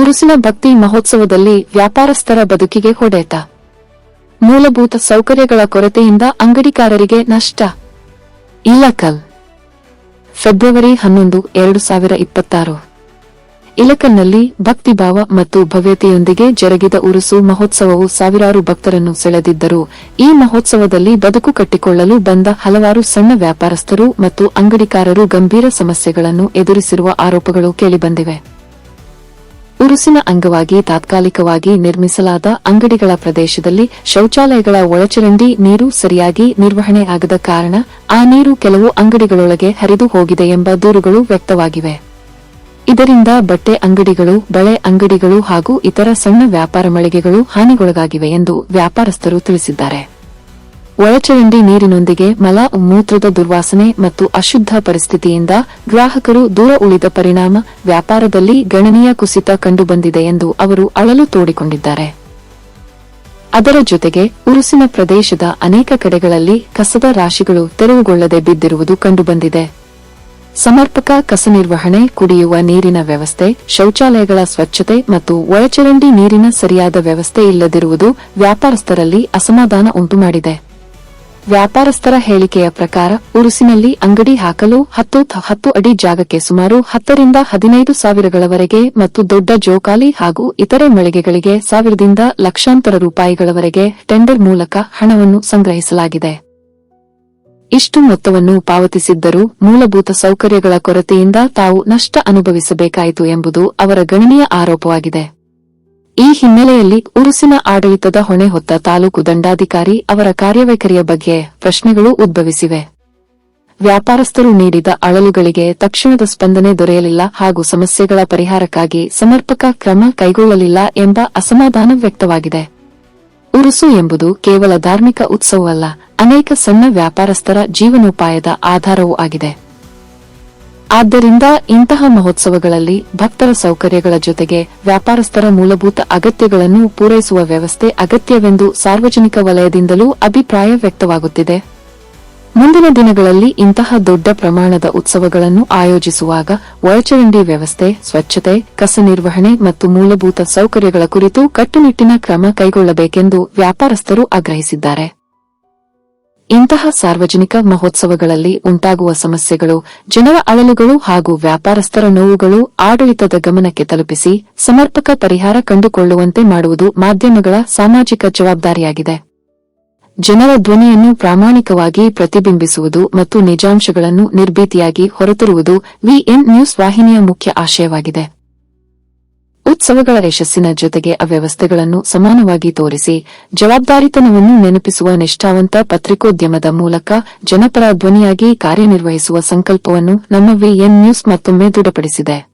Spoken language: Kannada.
ಉರುಸಿನ ಭಕ್ತಿ ಮಹೋತ್ಸವದಲ್ಲಿ ವ್ಯಾಪಾರಸ್ಥರ ಬದುಕಿಗೆ ಹೊಡೆತ. ಮೂಲಭೂತ ಸೌಕರ್ಯಗಳ ಕೊರತೆಯಿಂದ ಅಂಗಡಿಕಾರರಿಗೆ ನಷ್ಟ. ಇಲಕಲ್. ಫೆಬ್ರವರಿ ಹನ್ನೊಂದು, ಎರಡು ಸಾವಿರ ಇಪ್ಪತ್ತಾರು. ಇಲಕಲ್ನಲ್ಲಿ ಭಕ್ತಿಭಾವ ಮತ್ತು ಭವ್ಯತೆಯೊಂದಿಗೆ ಜರುಗಿದ ಉರುಸು ಮಹೋತ್ಸವವು ಸಾವಿರಾರು ಭಕ್ತರನ್ನು ಸೆಳೆದಿದ್ದರು, ಈ ಮಹೋತ್ಸವದಲ್ಲಿ ಬದುಕು ಕಟ್ಟಿಕೊಳ್ಳಲು ಬಂದ ಹಲವಾರು ಸಣ್ಣ ವ್ಯಾಪಾರಸ್ಥರು ಮತ್ತು ಅಂಗಡಿಕಾರರು ಗಂಭೀರ ಸಮಸ್ಯೆಗಳನ್ನು ಎದುರಿಸಿರುವ ಆರೋಪಗಳು ಕೇಳಿಬಂದಿವೆ. ಉರುಸಿನ ಅಂಗವಾಗಿ ತಾತ್ಕಾಲಿಕವಾಗಿ ನಿರ್ಮಿಸಲಾದ ಅಂಗಡಿಗಳ ಪ್ರದೇಶದಲ್ಲಿ ಶೌಚಾಲಯಗಳ ಒಳಚರಂಡಿ ನೀರು ಸರಿಯಾಗಿ ನಿರ್ವಹಣೆ ಆಗದ ಕಾರಣ ಆ ನೀರು ಕೆಲವು ಅಂಗಡಿಗಳೊಳಗೆ ಹರಿದು ಹೋಗಿದೆ ಎಂಬ ದೂರುಗಳು ವ್ಯಕ್ತವಾಗಿವೆ. ಇದರಿಂದ ಬಟ್ಟೆ ಅಂಗಡಿಗಳು, ಬಳೆ ಅಂಗಡಿಗಳು ಹಾಗೂ ಇತರ ಸಣ್ಣ ವ್ಯಾಪಾರ ಮಳಿಗೆಗಳು ಹಾನಿಗೊಳಗಾಗಿವೆ ಎಂದು ವ್ಯಾಪಾರಸ್ಥರು ತಿಳಿಸಿದ್ದಾರೆ. ಒಳಚರಂಡಿ ನೀರಿನೊಂದಿಗೆ ಮಲ, ಮೂತ್ರದ ದುರ್ವಾಸನೆ ಮತ್ತು ಅಶುದ್ಧ ಪರಿಸ್ಥಿತಿಯಿಂದ ಗ್ರಾಹಕರು ದೂರ ಉಳಿದ ಪರಿಣಾಮ ವ್ಯಾಪಾರದಲ್ಲಿ ಗಣನೀಯ ಕುಸಿತ ಕಂಡುಬಂದಿದೆ ಎಂದು ಅವರು ಅಳಲು ತೋಡಿಕೊಂಡಿದ್ದಾರೆ. ಅದರ ಜೊತೆಗೆ ಉರುಸಿನ ಪ್ರದೇಶದ ಅನೇಕ ಕಡೆಗಳಲ್ಲಿ ಕಸದ ರಾಶಿಗಳು ತೆರವುಗೊಳ್ಳದೆ ಬಿದ್ದಿರುವುದು ಕಂಡುಬಂದಿದೆ. ಸಮರ್ಪಕ ಕಸ ನಿರ್ವಹಣೆ, ಕುಡಿಯುವ ನೀರಿನ ವ್ಯವಸ್ಥೆ, ಶೌಚಾಲಯಗಳ ಸ್ವಚ್ಛತೆ ಮತ್ತು ಒಳಚರಂಡಿ ನೀರಿನ ಸರಿಯಾದ ವ್ಯವಸ್ಥೆ ಇಲ್ಲದಿರುವುದು ವ್ಯಾಪಾರಸ್ಥರಲ್ಲಿ ಅಸಮಾಧಾನ ಉಂಟುಮಾಡಿದೆ. ವ್ಯಾಪಾರಸ್ಥರ ಹೇಳಿಕೆಯ ಪ್ರಕಾರ ಉರುಸಿನಲ್ಲಿ ಅಂಗಡಿ ಹಾಕಲು ಹತ್ತು ಹತ್ತು ಅಡಿ ಜಾಗಕ್ಕೆ ಸುಮಾರು ಹತ್ತರಿಂದ ಹದಿನೈದು ಸಾವಿರಗಳವರೆಗೆ ಮತ್ತು ದೊಡ್ಡ ಜೋಕಾಲಿ ಹಾಗೂ ಇತರೆ ಮಳಿಗೆಗಳಿಗೆ ಸಾವಿರದಿಂದ ಲಕ್ಷಾಂತರ ರೂಪಾಯಿಗಳವರೆಗೆ ಟೆಂಡರ್ ಮೂಲಕ ಹಣವನ್ನು ಸಂಗ್ರಹಿಸಲಾಗಿದೆ. ಇಷ್ಟು ಮೊತ್ತವನ್ನು ಪಾವತಿಸಿದ್ದರೂ ಮೂಲಭೂತ ಸೌಕರ್ಯಗಳ ಕೊರತೆಯಿಂದ ತಾವು ನಷ್ಟ ಅನುಭವಿಸಬೇಕಾಯಿತು ಎಂಬುದು ಅವರ ಗಣನೀಯ ಆರೋಪವಾಗಿದೆ. ಈ ಹಿನ್ನೆಲೆಯಲ್ಲಿ ಉರುಸಿನ ಆಡಳಿತದ ಹೊಣೆ ಹೊತ್ತ ತಾಲೂಕು ದಂಡಾಧಿಕಾರಿ ಅವರ ಕಾರ್ಯವೈಖರಿಯ ಬಗ್ಗೆ ಪ್ರಶ್ನೆಗಳು ಉದ್ಭವಿಸಿವೆ. ವ್ಯಾಪಾರಸ್ಥರು ನೀಡಿದ ಅಳಲುಗಳಿಗೆ ತಕ್ಷಣದ ಸ್ಪಂದನೆ ದೊರೆಯಲಿಲ್ಲ ಹಾಗೂ ಸಮಸ್ಯೆಗಳ ಪರಿಹಾರಕ್ಕಾಗಿ ಸಮರ್ಪಕ ಕ್ರಮ ಕೈಗೊಳ್ಳಲಿಲ್ಲ ಎಂಬ ಅಸಮಾಧಾನ ವ್ಯಕ್ತವಾಗಿದೆ. ಉರುಸು ಎಂಬುದು ಕೇವಲ ಧಾರ್ಮಿಕ ಉತ್ಸವವಲ್ಲ, ಅನೇಕ ಸಣ್ಣ ವ್ಯಾಪಾರಸ್ಥರ ಜೀವನೋಪಾಯದ ಆಧಾರವೂ ಆಗಿದೆ. ಆದ್ದರಿಂದ ಇಂತಹ ಮಹೋತ್ಸವಗಳಲ್ಲಿ ಭಕ್ತರ ಸೌಕರ್ಯಗಳ ಜೊತೆಗೆ ವ್ಯಾಪಾರಸ್ಥರ ಮೂಲಭೂತ ಅಗತ್ಯಗಳನ್ನು ಪೂರೈಸುವ ವ್ಯವಸ್ಥೆ ಅಗತ್ಯವೆಂದು ಸಾರ್ವಜನಿಕ ವಲಯದಿಂದಲೂ ಅಭಿಪ್ರಾಯ ವ್ಯಕ್ತವಾಗುತ್ತಿದೆ. ಮುಂದಿನ ದಿನಗಳಲ್ಲಿ ಇಂತಹ ದೊಡ್ಡ ಪ್ರಮಾಣದ ಉತ್ಸವಗಳನ್ನು ಆಯೋಜಿಸುವಾಗ ಒಳಚರಂಡಿ ವ್ಯವಸ್ಥೆ, ಸ್ವಚ್ಛತೆ, ಕಸ ನಿರ್ವಹಣೆ ಮತ್ತು ಮೂಲಭೂತ ಸೌಕರ್ಯಗಳ ಕುರಿತು ಕಟ್ಟುನಿಟ್ಟಿನ ಕ್ರಮ ಕೈಗೊಳ್ಳಬೇಕೆಂದು ವ್ಯಾಪಾರಸ್ಥರು ಆಗ್ರಹಿಸಿದ್ದಾರೆ. ಇಂತಹ ಸಾರ್ವಜನಿಕ ಮಹೋತ್ಸವಗಳಲ್ಲಿ ಉಂಟಾಗುವ ಸಮಸ್ಯೆಗಳು ಜನರ ಅಳಲುಗಳು ಹಾಗೂ ವ್ಯಾಪಾರಸ್ಥರ ನೋವುಗಳು ಆಡಳಿತದ ಗಮನಕ್ಕೆ ತಲುಪಿಸಿ ಸಮರ್ಪಕ ಪರಿಹಾರ ಕಂಡುಕೊಳ್ಳುವಂತೆ ಮಾಡುವುದು ಮಾಧ್ಯಮಗಳ ಸಾಮಾಜಿಕ ಜವಾಬ್ದಾರಿಯಾಗಿದೆ. ಜನರ ಧ್ವನಿಯನ್ನು ಪ್ರಾಮಾಣಿಕವಾಗಿ ಪ್ರತಿಬಿಂಬಿಸುವುದು ಮತ್ತು ನಿಜಾಂಶಗಳನ್ನು ನಿರ್ಭೀತಿಯಾಗಿ ಹೊರತರುವುದು ವಿಎನ್ ನ್ಯೂಸ್ ವಾಹಿನಿಯ ಮುಖ್ಯ ಆಶಯವಾಗಿದೆ. ಉತ್ಸವಗಳ ಯಶಸ್ಸಿನ ಜೊತೆಗೆ ಅವ್ಯವಸ್ಥೆಗಳನ್ನು ಸಮಾನವಾಗಿ ತೋರಿಸಿ, ಜವಾಬ್ದಾರಿತನವನ್ನು ನೆನಪಿಸುವ ನಿಷ್ಠಾವಂತ ಪತ್ರಿಕೋದ್ಯಮದ ಮೂಲಕ ಜನಪರ ಧ್ವನಿಯಾಗಿ ಕಾರ್ಯನಿರ್ವಹಿಸುವ ಸಂಕಲ್ಪವನ್ನು ನಮ್ಮ ವಿಎನ್ ನ್ಯೂಸ್ ಮತ್ತೊಮ್ಮೆ ದೃಢಪಡಿಸಿದೆ.